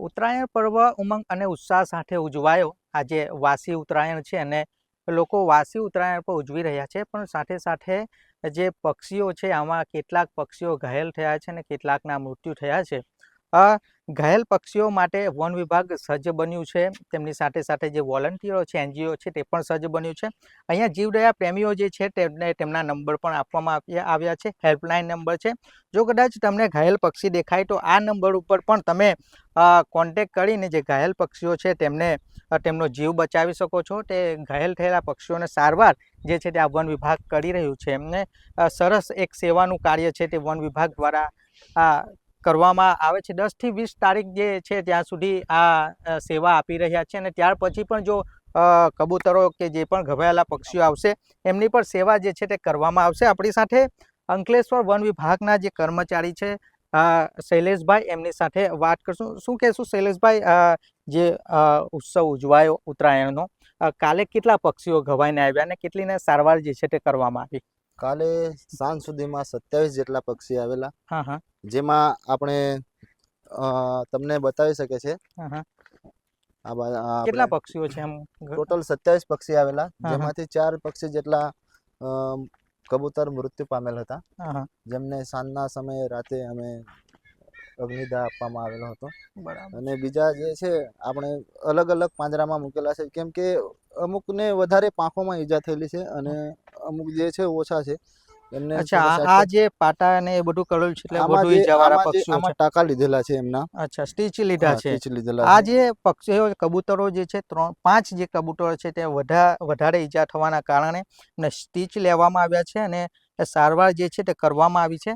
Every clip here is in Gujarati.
ઉત્તરાયણ પર્વ ઉમંગ અને ઉત્સાહ સાથે ઉજવાયો. આજે વાસી ઉત્તરાયણ છે અને લોકો વાસી ઉત્તરાયણ પર ઉજવી રહ્યા છે. પણ સાથે સાથે જે પક્ષીઓ છે, આમાં કેટલાક પક્ષીઓ ઘાયલ થયા છે અને કેટલાકના મૃત્યુ થયા છે. આ ઘાયલ પક્ષીઓ માટે વન વિભાગ સજ્જ બન્યું છે. તેમની સાથે સાથે જે વોલન્ટિયરો છે, એનજીઓ છે, તે પણ સજ્જ બન્યું છે. અહીંયા જીવદયા પ્રેમીઓ જે છે, તેમને તેમના નંબર પણ આપવામાં આવ્યા છે. હેલ્પલાઇન નંબર છે. જો કદાચ તમને ઘાયલ પક્ષી દેખાય, તો આ નંબર ઉપર પણ તમે કોન્ટેક કરીને જે ઘાયલ પક્ષીઓ છે, તેમને તેમનો જીવ બચાવી શકો છો. તે ઘાયલ થયેલા પક્ષીઓને સારવાર જે છે, તે આ વન વિભાગ કરી રહ્યું છે. એમને સરસ એક સેવાનું કાર્ય છે, તે વન વિભાગ દ્વારા, આ કરવામાં આવે છે. દસથી વીસ તારીખ જે છે ત્યાં સુધી આ સેવા આપી રહ્યા છે અને ત્યાર પછી પણ જો કબૂતરો કે જે પણ ઘવાયેલા પક્ષીઓ આવશે, એમની પણ સેવા જે છે તે કરવામાં આવશે. આપણી સાથે અંકલેશ્વર વન વિભાગના જે કર્મચારી છે શૈલેષભાઈ, એમની સાથે વાત કરશું. શું કહેશું શૈલેષભાઈ જે ઉત્સવ ઉજવાયો ઉત્તરાયણનો? કાલે કેટલા પક્ષીઓ ઘવાઈને આવ્યા અને કેટલીને સારવાર જે છે તે કરવામાં આવી? કાલે સાંજ સુધીમાં સત્યાવીસ જેટલા પક્ષી આવેલા. હા હા. જેમાં આપણે તમને બતાવી શકે છે. હા હા. કેટલા પક્ષીઓ છે આમ ટોટલ સત્યાવીસ પક્ષી આવેલા. જેમાંથી ચાર પક્ષી જેટલા કબૂતર મૃત્યુ પામેલ હતા. જેમને સાંજના સમયે રાતે અમે અગ્નિદાહ આપવામાં આવેલો હતો. બરાબર. અને બીજા જે છે આપણે અલગ અલગ પાંજરામાં મૂકેલા છે. કેમ કે અમુકને વધારે પાંખોમાં ઈજા થયેલી છે અને અમુક જે છે ઓછા છે. એમને અચ્છા આ- જે પાટા ને એ બધું કરેલું છે એટલે બધું જવારા પક્ષીઓ આમાં ટાંકા લીધેલા છે એમના. અચ્છા સ્ટીચ લીધા છે. સ્ટીચ લીધેલા આ જે પક્ષીઓ કબૂતરો જે છે ત્રણ પાંચ જે કબૂતરો છે તે વધા વધારે ઈજા થવાના કારણે ને સ્ટીચ લેવામાં આવ્યા છે અને સારવાર જે છે તે કરવામાં આવી છે.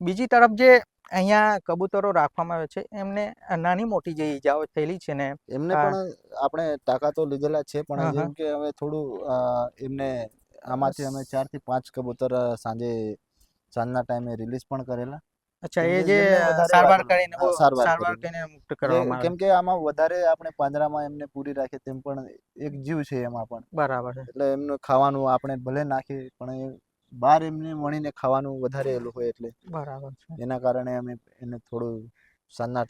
બીજી તરફ જે અહીંયા કબૂતરો રાખવામાં આવે છે. એમને નાની મોટી જે ઈજાઓ થયેલી છે ને એમને પણ આપણે તાકાતો લીધેલા છે પણ જેમ કે હવે થોડું એમને આમાંથી અમે ચારથી પાંચ કબૂતર સાંજે સાંજના ટાઈમે રિલીઝ પણ કરેલા. અચ્છા એ જે સારવાર કરીને સારવાર કરીને. મુક્ત કરવામાં કેમ કે આમાં વધારે આપણે પાંજરામાં એમને પૂરી રાખીએ તેમ પણ એક જીવ છે એમાં પણ. બરાબર એટલે એમનું ખાવાનું આપણે ભલે નાખીએ પણ એ બહાર એમને વણીને ખાવાનું વધારે એલું હોય એટલે બરાબર છે. એના કારણે અમે એને થોડું સાંજના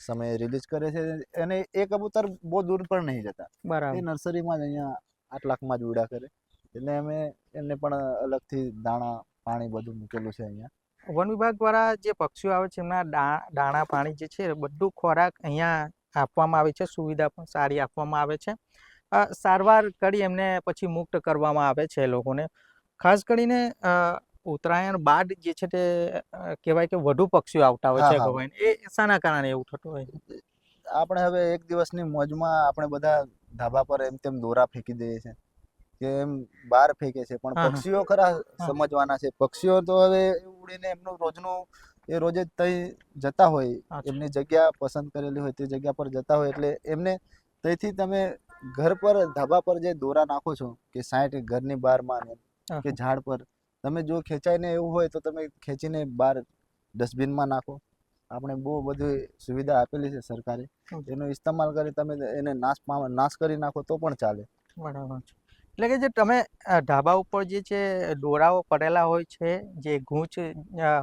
સમયે રિલીઝ કરે છે અને એ કબૂતર બહુ દૂર પણ નહીં જતા. બરાબર. એ નર્સરીમાં જ અહીંયા આટલાકમાં જ ઉડા કરે. એટલે અમે એમને પણ અલગથી દાણા પાણી બધું મૂકેલું છે અહીંયા. વન વિભાગ દ્વારા જે પક્ષીઓ આવે છે એમના દાણા પાણી જે છે બધું ખોરાક અહીંયા આપવામાં આવે છે સુવિધા પણ સારી આપવામાં આવે છે. સારવાર કરી એમને પછી મુક્ત કરવામાં આવે છે લોકોને. ખાસ કરીને ઉત્તરાયણ બાદ જે છે તે કહેવાય કે વધુ પક્ષીઓ આવતા હોય છે. ગવાઈને એ શાના કારણે એવું થતું હોય? આપણે હવે એક દિવસની મોજમાં આપણે બધા ધાબા પર એમ તેમ દોરા ફેંકી દઈએ છે. કે એમ બહાર ફેંકે છે. પણ. પક્ષીઓ ખરા સમજવાના છે. પક્ષીઓ તો હવે ઉડીને એમનું રોજનું એ રોજે તઈ જતા હોય. એમની જગ્યા પસંદ કરેલી હોય તે જગ્યા પર જતા હોય. એટલે એમને ત્યાંથી તમે ઘર પર ધાબા પર જે દોરા નાખો છો કે સાઈઠ ઘરની બહારમાં કે ઝાડ પર. તમે જો ખેંચાઈને એવું હોય તો તમે ખેંચીને બહાર ડસ્ટબિનમાં નાખો. આપણે બહુ બધી સુવિધા આપેલી છે સરકારે. એનો ઇસ્તેમાલ કરી તમે એને નાશ નાશ કરી નાખો તો પણ ચાલે. બરાબર એટલે કે જે તમે ઢાબા ઉપર જે છે દોરાઓ પડેલા હોય છે જે ગૂંચ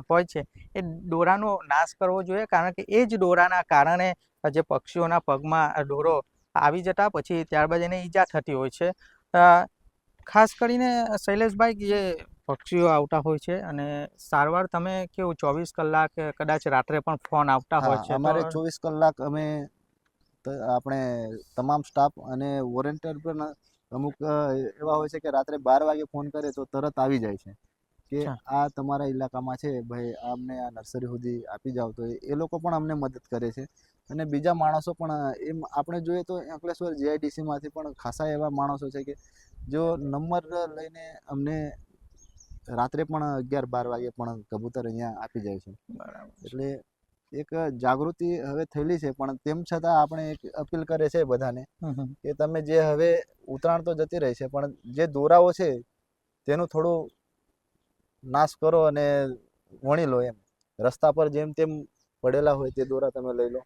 હોય છે એ દોરાનો નાશ કરવો જોઈએ કારણ કે એ જ દોરાના કારણે જે પક્ષીઓના પગમાં દોરો આવી જતા પછી ત્યારબાદ એને ઈજા થતી હોય છે. ખાસ કરીને શૈલેષભાઈ જે પક્ષીઓ આવતા હોય છે અને સારવાર તમે કેવું ચોવીસ કલાક કદાચ રાત્રે પણ ફોન આવતા હોય છે અમારે ચોવીસ કલાક અમે આપણે તમામ સ્ટાફ અને વોરેન્ટર પણ અમુક એવા હોય છે કે રાત્રે બાર વાગે ફોન કરે તો તરત આવી જાય છે. કે આ તમારા ઇલાકામાં છે ભાઈ અમને આ નર્સરી સુધી આપી જાવ તો એ- લોકો પણ અમને મદદ કરે છે. અને બીજા માણસો પણ એમ આપણે જોઈએ તો અંકલેશ્વર જીઆઈડીસીમાંથી પણ ખાસા એવા માણસો છે કે જો નંબર લઈને અમને રાત્રે પણ અગિયાર બાર વાગે પણ કબૂતર અહીંયા આપી જાય છે. એટલે એક જાગૃતિ હવે થયેલી છે પણ તેમ છતાં આપણે એક અપીલ કરે છે બધાને. કે તમે જે હવે ઉત્તરાયણ તો જતી રહી છે પણ જે દોરાઓ છે તેનું થોડું નાશ કરો અને વણી લો એમ. રસ્તા પર જેમ તેમ પડેલા હોય તે દોરા તમે લઈ લો.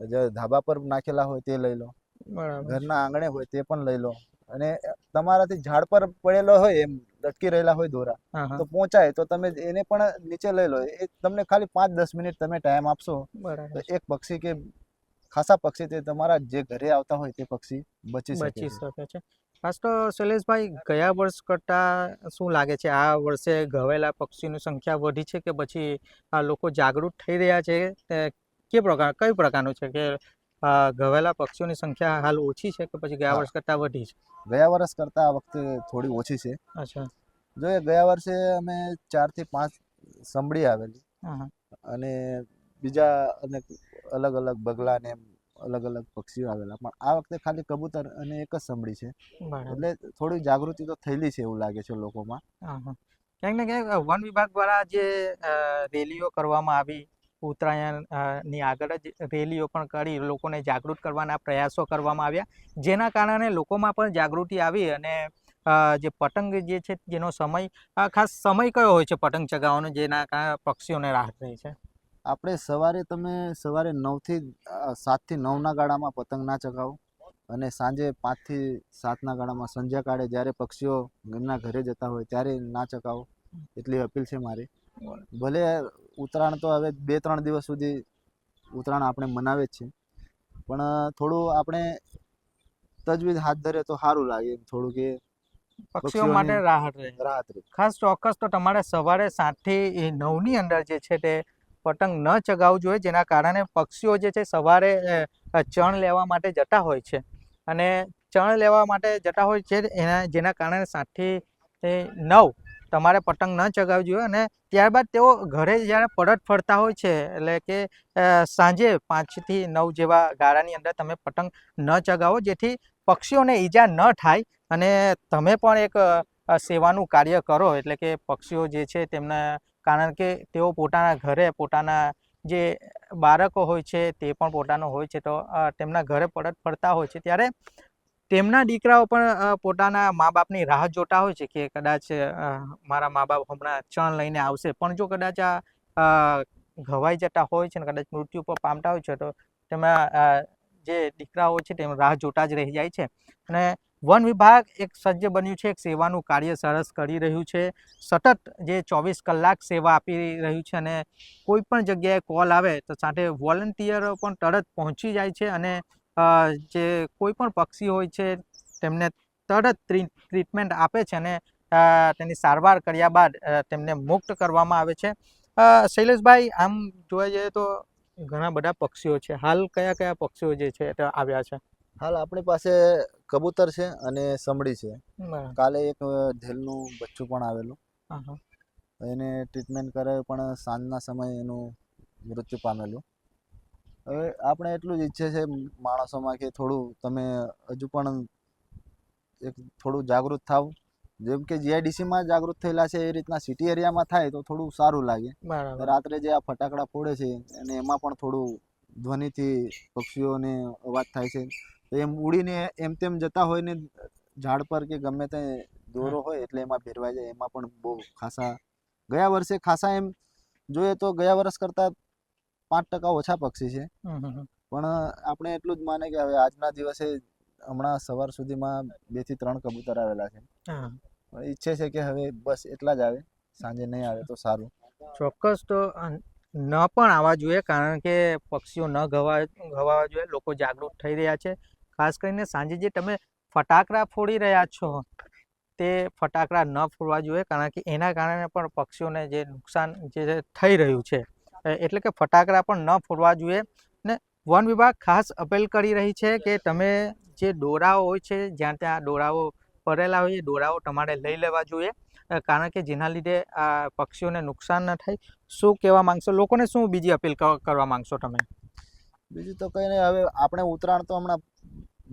જે ધાબા પર નાખેલા હોય તે લઈ લો. ઘરના આંગણે હોય તે પણ લઈ લો. અને તમારાથી ઝાડ પર પડેલો હોય એમ લટકી રહેલા હોય દોરા તો પહોંચાય તો તમે એને પણ નીચે લઈ લો. એ તમને ખાલી પાંચ દસ મિનિટ તમે ટાઈમ આપશો તો એક પક્ષી કે ખાસા પક્ષી તે તમારા જે ઘરે આવતા હોય તે પક્ષી બચી બચી શકે છે. ખાસ તો શૈલેષભાઈ ગયા વર્ષ કરતાં શું લાગે છે? આ વર્ષે ઘવેલા પક્ષીની સંખ્યા વધી છે કે પછી આ લોકો જાગૃત થઈ રહ્યા છે? કે પ્રકાર કઈ પ્રકારનું છે કે અ, ઘવેલા પક્ષીઓની સંખ્યા હાલ ઓછી છે કે પછી ગયા વર્ષ કરતાં વધી છે? ગયા વર્ષ કરતાં આ વખતે થોડી ઓછી છે. અચ્છા. જો ગયા વર્ષે અમે ચારથી પાંચ સંભળી આવેલી. અને બીજા અનેક અલગ અલગ બગલા ને અલગ અલગ પક્ષીઓ આવેલા. પણ આ વખતે ખાલી કબૂતર અને એક જ સંભળી છે. એટલે થોડી જાગૃતિ તો થયેલી છે એવું લાગે છે લોકોમાં. ક્યાંક ને ક્યાંક વન વિભાગ દ્વારા જે રેલીઓ કરવામાં આવી ઉત્તરાયણ અ, ની આગળ જ રેલીઓ પણ કરી લોકોને જાગૃત કરવાના પ્રયાસો કરવામાં આવ્યા. જેના કારણે લોકોમાં પણ જાગૃતિ આવી અને જે પતંગ જે છે જેનો સમય ખાસ સમય કયો હોય છે પતંગ ચગાવવાનો જેના કારણે પક્ષીઓને રાહત રહી છે? આપણે સવારે તમે સવારે નવથી સાતથી નવના ગાળામાં પતંગ ના ચગાવો અને સાંજે પાંચથી સાતના ગાળામાં સંધ્યાકાળે જ્યારે પક્ષીઓ એમના ઘરે જતા હોય ત્યારે ના ચગાવો. એટલી અપીલ છે મારી. ભલે ઉત્તરાયણ તો હવે બે ત્રણ દિવસ સુધી ઉત્તરાયણ આપણે મનાવે જ છે. પણ થોડું આપણે તજવીજ હાથ ધરે તો સારું લાગે થોડું કે પક્ષીઓ માટે રાહત રહે. રાહત રહે. ખાસ ચોક્કસ તો તમારે સવારે સાતથી નવની અંદર જે છે તે પતંગ ન ચગાવવું જોઈએ જેના કારણે પક્ષીઓ જે છે સવારે ચણ લેવા માટે જતા હોય છે. અને ચણ લેવા માટે જતા હોય છે એના જેના કારણે સાતથી નવ તમારે પતંગ ન ચગાવવી જોઈએ અને ત્યારબાદ તેઓ ઘરે જ્યારે પરત ફરતા હોય છે, એટલે કે સાંજે પાંચથી નવ જેવા ગાળાની અંદર તમે પતંગ ન ચગાવો, જેથી પક્ષીઓને ઈજા ન થાય અને તમે પણ એક સેવાનું કાર્ય કરો, એટલે કે પક્ષીઓ જે છે તેમને, કારણ કે તેઓ પોતાના ઘરે પોતાના જે બાળકો હોય છે તે પણ પોતાનો હોય છે, તો તેમના ઘરે પરત ફરતા હોય છે, ત્યારે તેમના દીકરાઓ પણ પોતાના મા બાપની રાહ જોતા હોય છે કે કદાચ મારા મા બાપ હમણાં ચણ લઈને આવશે. પણ જો કદાચ આ ઘવાઈ જતા હોય છે ને કદાચ મૃત્યુ પર પામતા હોય છે, તો તેમાં જે દીકરાઓ છે તેમ રાહ જોતા જ રહી જાય છે. અને વન વિભાગ એક સજ્જ બન્યું છે, એક સેવાનું કાર્ય સરસ કરી રહ્યું છે. સતત જે ચોવીસ કલાક સેવા આપી રહ્યું છે અને કોઈ પણ જગ્યાએ કોલ આવે તો સાથે વોલન્ટિયરો પણ તરત પહોંચી જાય છે અને જે કોઈ પણ પક્ષી હોય છે તેમને તરત ટ્રીટમેન્ટ આપે છે અને તેની સારવાર કર્યા બાદ તેમને મુક્ત કરવામાં આવે છે. શૈલેષભાઈ આમ જોવા જઈએ તો ઘણા બધા પક્ષીઓ છે. હાલ કયા કયા પક્ષીઓ જે છે તે આવ્યા છે? હાલ આપણી પાસે કબૂતર છે અને સમડી છે. કાલે એક ઢેલનું બચ્ચું પણ આવેલું. એને ટ્રીટમેન્ટ કરાવી પણ સાંજના સમયે એનું મૃત્યુ પામેલું. હવે આપણે એટલું જ ઈચ્છે છે માણસોમાં કે થોડું તમે હજુ પણ એક થોડું જાગૃત થાવ. જેમ કે જીઆઈડીસીમાં જાગૃત થયેલા છે એ રીતના સિટી એરિયામાં થાય તો થોડું સારું લાગે. રાત્રે જે આ ફટાકડા ફોડે છે અને એમાં પણ થોડું ધ્વનિથી પક્ષીઓને અવાજ થાય છે. તો એમ ઉડીને એમ તેમ જતા હોય ને ઝાડ પર કે ગમે તે દોરો હોય એટલે એમાં ફેરવાય જાય. એમાં પણ બહુ ખાસા ગયા વર્ષે ખાસા એમ જોઈએ તો ગયા વર્ષ કરતાં પાંચ ટકા ઓછા પક્ષી છે. પણ આપણે એટલું જ માને કે હવે આજના દિવસે હમણાં સવાર સુધીમાં બેથી ત્રણ કબૂતર આવેલા છે. ઈચ્છે છે કે હવે બસ એટલા જ આવે. સાંજે નહીં આવે તો સારું. ચોક્કસ તો ન પણ આવવા જોઈએ કારણ કે પક્ષીઓ ન ગવા ઘવાવા જોઈએ. લોકો જાગૃત થઈ રહ્યા છે. ખાસ કરીને સાંજે જે તમે ફટાકડા ફોડી રહ્યા છો તે ફટાકડા ન ફોડવા જોઈએ કારણ કે એના કારણે પણ પક્ષીઓને જે નુકસાન જે થઈ રહ્યું છે. એટલે કે ફટાકડા પણ ન ફોડવા જોઈએ. ને વન વિભાગ ખાસ અપીલ કરી રહી છે કે તમે જે દોરાઓ હોય છે, જ્યાં ત્યાં દોરાઓ પડેલા હોય, એ દોરાઓ તમારે લઈ લેવા જોઈએ. કારણ કે જેના લીધે આ પક્ષીઓને નુકસાન ન થાય. શું કહેવા માંગશો? લોકોને શું બીજી અપીલ કરવા માંગશો તમે? બીજું તો કંઈ નહીં. હવે આપણે ઉત્તરાયણ તો હમણાં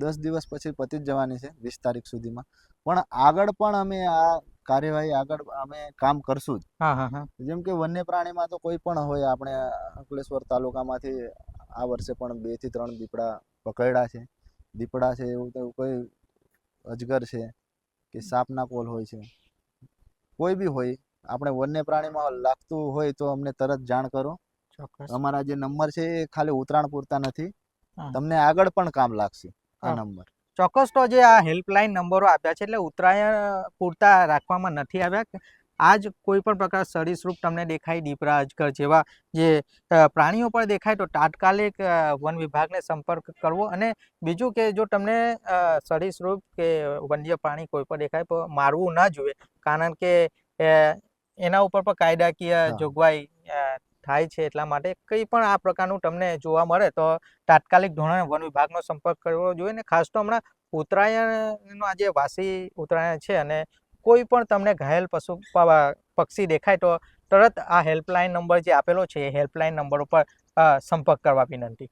દસ દિવસ પછી પતી જ જવાની છે, વીસ તારીખ સુધીમાં. પણ આગળ પણ અમે આ કાર્યવાહી આગળ અમે કામ કરશું જ. હા હા હા. જેમ કે વન્ય પ્રાણીમાં તો કોઈ પણ હોય આપણે અંકલેશ્વર તાલુકામાંથી આ વર્ષે પણ બેથી ત્રણ દીપડા પકડ્યા છે. દીપડા છે એવું તો કોઈ અજગર છે કે સાપના કોલ હોય છે. કોઈ બી હોય આપણે વન્ય પ્રાણીમાં લાગતું હોય તો અમને તરત જાણ કરો. અમારા જે નંબર છે એ ખાલી ઉતરાણ પૂરતા નથી. તમને આગળ પણ કામ લાગશે આ નંબર. ચોક્કસ તો જે આ હેલ્પલાઇન નંબરો આપ્યા છે એટલે ઉત્તરાયણ પૂરતા રાખવામાં નથી આવ્યા. આ જ કોઈ પણ પ્રકાર સરીસૃપ તમને દેખાય દીપરા અજગર જેવા જે પ્રાણીઓ પણ દેખાય તો તાત્કાલિક વન વિભાગને સંપર્ક કરવો અને બીજું કે જો તમને સરીસૃપ કે વન્ય પ્રાણી કોઈ પણ દેખાય તો મારવું ના જોઈએ. કારણ કે એના ઉપર પણ કાયદાકીય જોગવાઈ થાય છે એટલા માટે કંઈ પણ આ પ્રકારનું તમને જોવા મળે તો તાત્કાલિક ધોરણે વન વિભાગનો સંપર્ક કરવો જોઈએ ને ખાસ તો હમણાં ઉત્તરાયણનો આજે વાસી ઉત્તરાયણ છે અને કોઈ પણ તમને ઘાયલ પશુ પક્ષી દેખાય તો તરત આ હેલ્પલાઇન નંબર જે આપેલો છે એ હેલ્પલાઇન નંબર ઉપર સંપર્ક કરવા વિનંતી.